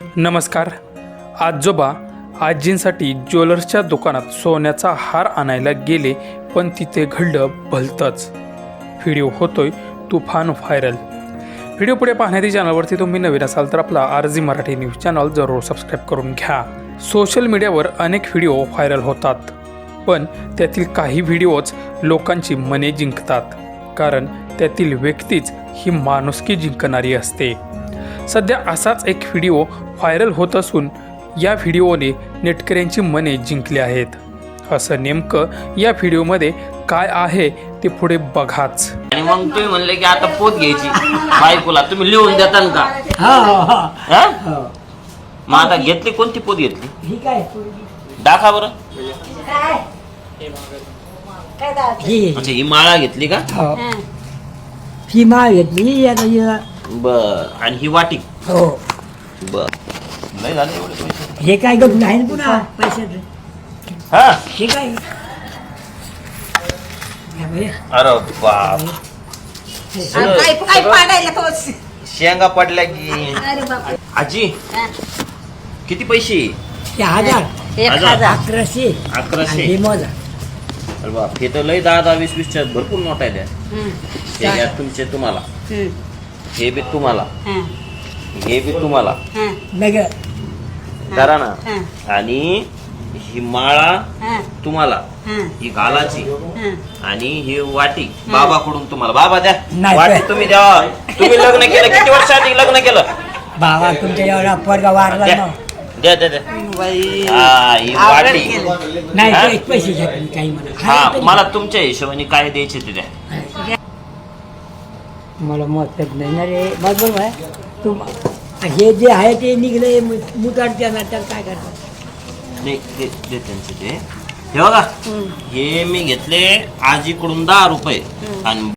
नमस्कार. आजोबा आजींसाठी ज्वेलर्सच्या दुकानात सोन्याचा हार आणायला गेले पण तिथे घडलं भलतंच. व्हिडिओ होतोय तुफान व्हायरल. व्हिडिओ पुढे पाहण्याची चॅनलवरती तुम्ही नवीन असाल तर आपला आरजी मराठी न्यूज चॅनल जरूर सबस्क्राईब करून घ्या. सोशल मीडियावर अनेक व्हिडिओ व्हायरल होतात पण त्यातील काही व्हिडिओज लोकांची मने जिंकतात कारण त्यातील व्यक्तीच ही माणुसकी जिंकणारी असते. सध्या असाच एक व्हिडिओ व्हायरल होत असून या व्हिडिओने नेटकऱ्यांची मने जिंकली आहेत. असं नेमकं या व्हिडिओमध्ये काय आहे ते पुढे बघाच. आणि मग तुम्ही म्हणले की आता पोत घ्यायची. बायकोला तुम्ही लिहून देताल का? हा हा मग आता घेतली कोणती पोत घेतली? ही काय? दाखा बरं. ही अच्छा ही माळा घेतली का? हो. ही माळ घेतली आता ही- बर. आणि ही वाटी? हो. बर. नाही झाले एवढे पैसे. हे काय गप नाही ना पुन्हा? पैशाचं हा? हे काय. अरे बाप. सगळं- काय काय सगळं पाडायला तोच शेंगा पडल्या की. अरे बाप आजी किती पैसे? हे हजार. एक हजार. हजार. अकराशे. आणि अकराशे हे मोजा. अरे बाप हे तर लय दहा दहा वीस वीसच्या भरपूर नोट आहे हम्म, हे घ्या तुमचे तुम्हाला. हम्म, हे बी तुम्हाला. हं, हे बी तुम्हाला. हं, करा ना. हं, आणि ही माळा हं, तुम्हाला. हं, ही हं. आणि ही वाटी. बाबाकडून तुम्हाला. बाबा द्या. नाही. वाटी तुम्ही द्या. तुम्ही लग्न केलं. किती वर्ष आधी लग्न केलं? बाबा तुमच्या एवढा पोरगा वारला द्या. ना द्या द्या हा, ही वाटी. नाही पैसे काही म्हणा. हा मला तुमच्या हिशोबाने काय द्यायचे ते द्या. मला मत नाही. ना रे बरोबर आहे. तू हे जे आहे ते निघले मुताडच्या ना त्याला काय करतात? दे दे त्यांचे ते हे बघा हे मी घेतले आजीकडून दहा रुपये आणि